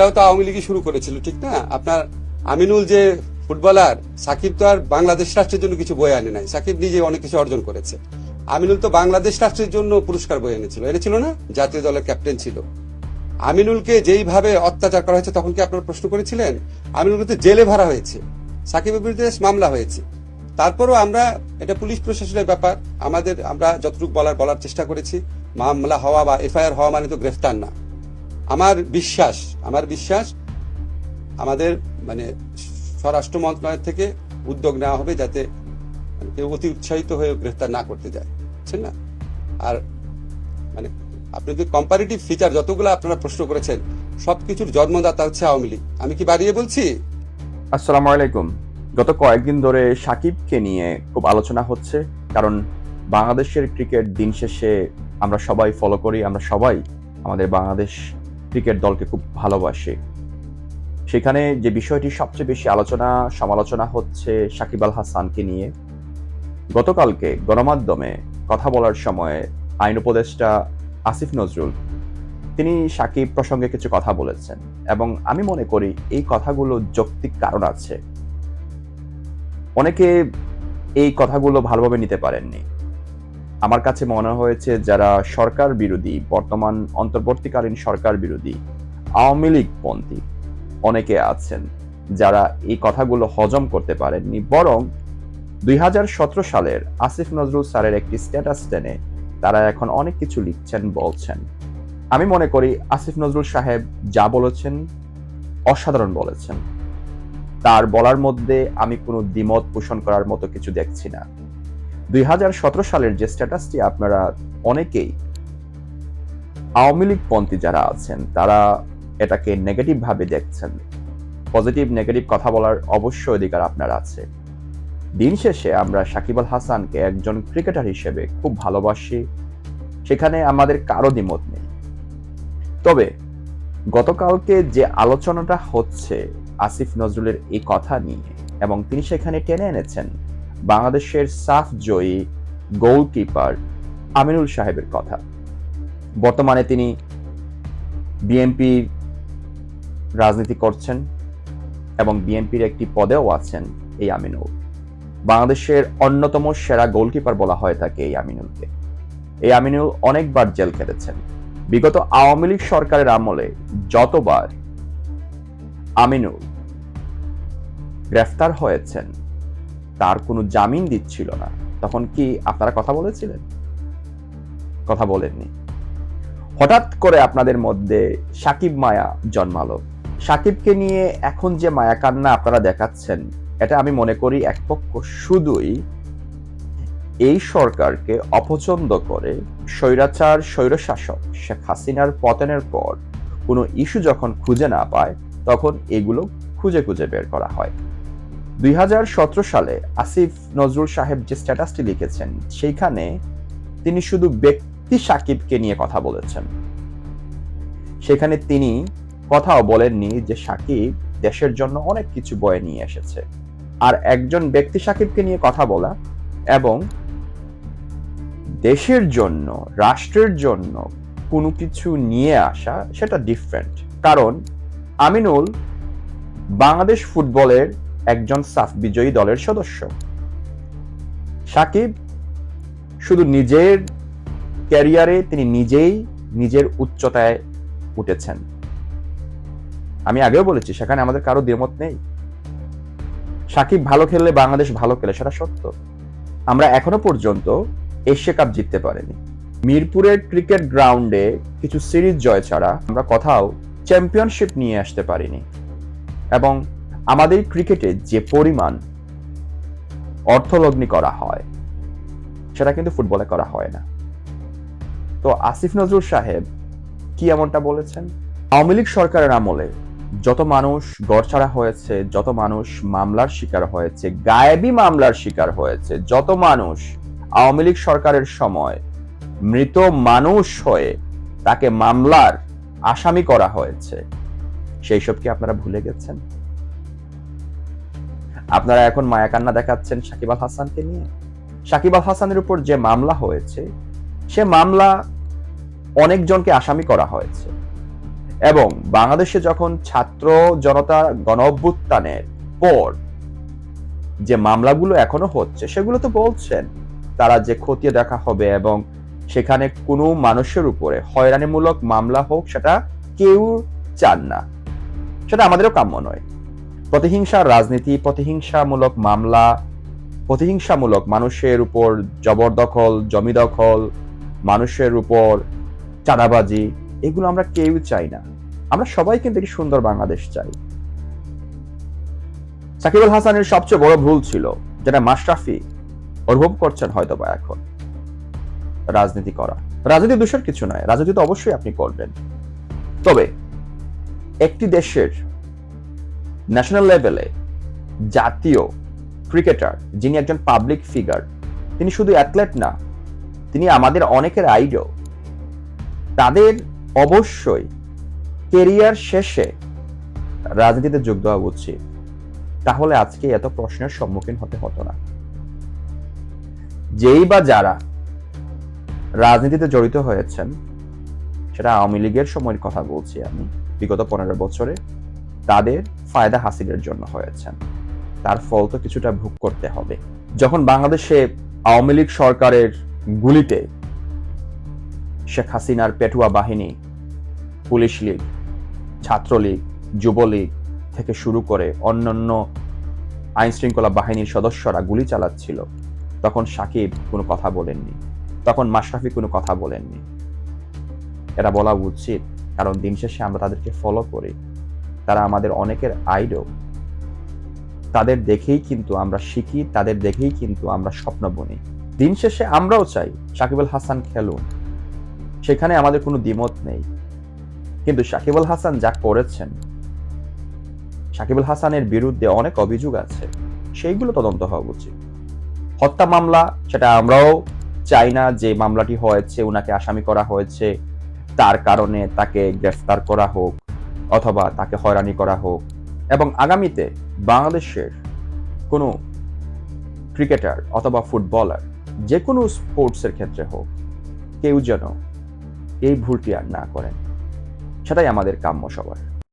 সেটাও তো আওয়ামী লীগই শুরু করেছিল, ঠিক না? আপনার আমিনুল যে ফুটবলার, সাকিব তো আর বাংলাদেশ রাষ্ট্রের জন্য কিছু বয়ে আনে নাই। সাকিব নিজে অনেক কিছু অর্জন করেছে। আমিনুল তো বাংলাদেশ রাষ্ট্রের জন্য পুরস্কার বয়ে এনেছিল। এনেছিল না? জাতীয় দলের ক্যাপ্টেন ছিল। আমিনুলকে যেইভাবে অত্যাচার করা হয়েছে, তখন কি আপনারা প্রশ্ন করেছিলেন? আমিনুলকে তো জেলে ভরা হয়েছে। সাকিবের বিরুদ্ধে মামলা হয়েছে। তারপরও আমরা, এটা পুলিশ প্রশাসনের ব্যাপার। আমাদের, আমরা যতটুকু বলার বলার চেষ্টা করেছি। মামলা হওয়া বা এফআইআর হওয়া মানে তো গ্রেফতার না। আমার বিশ্বাস আমার বিশ্বাস আমাদের মানে স্বরাষ্ট্র মন্ত্রণালয় থেকে উদ্যোগ নেওয়া হবে যাতে মানে কেউ অতি উৎসাহিত হয়ে গ্রেফতার না করতে যায়। বুঝছেন না? আর মানে আপনি যদি কম্পারেটিভ ফিচার যতগুলো আপনারা প্রশ্ন করেছেন, সবকিছুর জন্মদাতা হচ্ছে আওয়ামী লীগ। আমি কি বাড়িয়ে বলছি? আসসালামু আলাইকুম। গত কয়েকদিন ধরে সাকিবকে নিয়ে খুব আলোচনা হচ্ছে, কারণ বাংলাদেশের ক্রিকেট দিন শেষে আমরা সবাই ফলো করি, আমরা সবাই আমাদের বাংলাদেশ ক্রিকেট দলকে খুব ভালোবাসি। সেখানে যে বিষয়টি সবচেয়ে বেশি আলোচনা, সমালোচনা হচ্ছে সাকিব আল হাসানকে নিয়ে। গতকালকে গণমাধ্যমে কথা বলার সময় আইন উপদেষ্টা আসিফ নজরুল, তিনি সাকিব প্রসঙ্গে কিছু কথা বলেছেন এবং আমি মনে করি এই কথাগুলো যৌক্তিক কারণ আছে। অনেকে এই কথাগুলো ভালোভাবে নিতে পারেননি। আমার কাছে মনে হয়েছে যারা সরকার বিরোধী, বর্তমান অন্তর্বর্তীকালীন সরকার বিরোধী, আওয়ামী লীগ পন্থী অনেকে আছেন যারা এই কথাগুলো হজম করতে পারেননি। বরং দুই হাজার সতেরো সালের আসিফ নজরুল স্যারের একটি স্ট্যাটাস টেনে তারা এখন অনেক কিছু লিখছেন, বলছেন। আমি মনে করি আসিফ নজরুল সাহেব যা বলেছেন অসাধারণ বলেছেন। তার বলার মধ্যে আমি কোনো দ্বিমত পোষণ করার মতো কিছু দেখছি না। দুই হাজার সতেরো সালের যে স্ট্যাটাসটি আপনারা অনেকেই আওয়ামী লীগ পন্থী যারা আছেন, তারা এটাকে নেগেটিভ ভাবে দেখছেন। পজিটিভ নেগেটিভ কথা বলার অবশ্য অধিকার আপনার আছে। দিন শেষে আমরা সাকিব আল হাসানকে একজন ক্রিকেটার হিসেবে খুব ভালোবাসি। সেখানে আমাদের কারও দ্বিমত নেই। তবে গতকালকে যে আলোচনাটা হচ্ছে আসিফ নজরুলের এই কথা নিয়ে, এবং তিনি সেখানে টেনে এনেছেন বাংলাদেশের সাফ জয়ী গোলকিপার আমিনুল সাহেবের কথা। বর্তমানে তিনি বিএনপি রাজনীতি করছেন এবং বিএনপির একটি পদেও আছেন এই আমিনুল। বাংলাদেশের অন্যতম সেরা গোলকিপার বলা হয় থাকে এই আমিনুলকে। এই আমিনুল অনেকবার জেল খেটেছেন বিগত আওয়ামী লীগ সরকারের আমলে যতবার আমিনুল গ্রেফতার হয়েছেন তার কোনো জামিন দিচ্ছিল না। তখন কি আপনারা কথা বলেছিলেন? কথা বলেননি। হঠাৎ করে আপনাদের মধ্যে সাকিব মায়া জন্মালো। সাকিবকে নিয়ে এখন যে মায়া কান্না আপনারা দেখাচ্ছেন, এটা আমি মনে করি এক পক্ষ শুধুই এই সরকারকে অপছন্দ করে স্বৈরাচার, স্বৈরশাসক শেখ হাসিনার পতনের পর কোনো ইস্যু যখন খুঁজে না পায়, তখন এগুলো খুঁজে খুঁজে বের করা হয়। দুই হাজার সতেরো সালে আসিফ নজরুল সাহেব যে স্ট্যাটাসটি লিখেছেন, সেইখানে তিনি শুধু ব্যক্তি সাকিবকে নিয়ে কথা বলেছেন। সেখানে তিনি কথাও বলেননি যে সাকিব দেশের জন্য অনেক কিছু বয়ে নিয়ে এসেছে। আর একজন ব্যক্তি সাকিবকে নিয়ে কথা বলা এবং দেশের জন্য, রাষ্ট্রের জন্য কোনো কিছু নিয়ে আসা, সেটা ডিফারেন্ট কারণ আমিনুল বাংলাদেশ ফুটবলের একজন সাফ বিজয়ী দলের সদস্য। সাকিব শুধু নিজের ক্যারিয়ারে তিনি নিজেই নিজের উচ্চতায় উঠেছেন। আমি আগেও বলেছি, সেখানে আমাদের কারও দ্বিমত নেই। সাকিব ভালো খেললে বাংলাদেশ ভালো খেলে, সেটা সত্য। আমরা এখনও পর্যন্ত এশিয়া কাপ জিততে পারিনি। মিরপুরের ক্রিকেট গ্রাউন্ডে কিছু সিরিজ জয় ছাড়া আমরা কোথাও চ্যাম্পিয়নশিপ নিয়ে আসতে পারিনি। এবং আমাদের ক্রিকেটে যে পরিমাণ অর্থলগ্নি করা হয়, সেটা কিন্তু ফুটবলে করা হয় না। তো আসিফ নজরুল সাহেব কি এমনটা বলেছেন? আওয়ামী লীগ সরকারের আমলে যত মানুষ গড়ছাড়া হয়েছে, যত মানুষ মামলার শিকার হয়েছে, গায়েবী মামলার শিকার হয়েছে, যত মানুষ আওয়ামী লীগ সরকারের সময় মৃত মানুষ হয়ে তাকে মামলার আসামি করা হয়েছে সেই সব কি আপনারা ভুলে গেছেন? আপনারা এখন মায়া কান্না দেখাচ্ছেন সাকিব আল হাসানকে নিয়ে। সাকিব আল হাসানের উপর যে মামলা হয়েছে, সে মামলা অনেকজনকে আসামি করা হয়েছে। এবং বাংলাদেশে যখন ছাত্র জনতা গণ অভ্যুত্থানের পর যে মামলাগুলো এখনও হচ্ছে, সেগুলো তো বলছেন, তারা যে খতিয়ে দেখা হবে এবং সেখানে কোনো মানুষের উপরে হয়রানিমূলক মামলা হোক, সেটা কেউ চান না। সেটা আমাদেরও কাম্য নয়। প্রতিহিংসার রাজনীতি, প্রতিহিংসামূলক মামলা, প্রতিহিংসামূলক মানুষের উপর জবরদখল জমি দখল, মানুষের উপর চাঁদাবাজি, এগুলো আমরা কেউ চাই না। আমরা সবাই কিন্তু একটি সুন্দর বাংলাদেশ চাই। সাকিব আল হাসানের সবচেয়ে বড় ভুল ছিল যেটা মাশরাফি অনুভব করছেন হয়তো বা এখন। রাজনীতি করা। রাজনীতি দোষের কিছু নয়, রাজনীতি তো অবশ্যই আপনি করবেন। তবে একটি দেশের ন্যাশনাল লেভেলে জাতীয় ক্রিকেটার যিনি একজন পাবলিক ফিগার তিনি শুধু অ্যাথলেট না, তিনি আমাদের অনেকের আইডল তাদের অবশ্যই কেরিয়ার শেষে রাজনীতিতে যোগ দেওয়া উচিত। তাহলে আজকে এত প্রশ্নের সম্মুখীন হতে হতো না। যেই বা যারা রাজনীতিতে জড়িত হয়েছেন, সেটা আওয়ামী লীগের সময়ের কথা বলছি আমি। বিগত পনেরো বছরে তাদের ফায়দা হাসিলের জন্য হয়েছেন। তার ফল তো কিছুটা ভোগ করতে হবে। যখন বাংলাদেশে আওয়ামী লীগ সরকারের গুলিতে শেখ হাসিনার পেটুয়া বাহিনী, পুলিশ লীগ, ছাত্রলীগ, যুবলীগ থেকে শুরু করে অন্যান্য আইন শৃঙ্খলা বাহিনীর সদস্যরা গুলি চালাচ্ছিল, তখন সাকিব কোনো কথা বলেননি। তখন মাশরাফি কোনো কথা বলেননি। এটা বলা উচিত, কারণ দিন শেষে আমরা তাদেরকে ফলো করি। তারা আমাদের অনেকের আইডল তাদের দেখেই কিন্তু আমরা শিখি, তাদের দেখেই কিন্তু আমরা স্বপ্ন বুনি দিন শেষে আমরাও চাই, সাকিব আল হাসান খেলুন। সেখানে আমাদের কোনো দ্বিমত নেই। কিন্তু সাকিব আল হাসান যা করেছেন, সাকিব আল হাসানের বিরুদ্ধে অনেক অভিযোগ আছে। সেইগুলো তদন্ত হওয়া উচিত। হত্যা মামলা, সেটা আমরাও চাই না যে মামলাটি হয়েছে ওনাকে আসামি করা হয়েছে, তার কারণে তাকে গ্রেফতার করা হোক। অথবা তাকে হয়রানি করা হোক। এবং আগামীতে বাংলাদেশের কোনো ক্রিকেটার অথবা ফুটবলার যে কোনো স্পোর্টসের ক্ষেত্রে হোক, কেউ যেন এই ভুলটি আর না করেন। সেটাই আমাদের কাম্য সবার।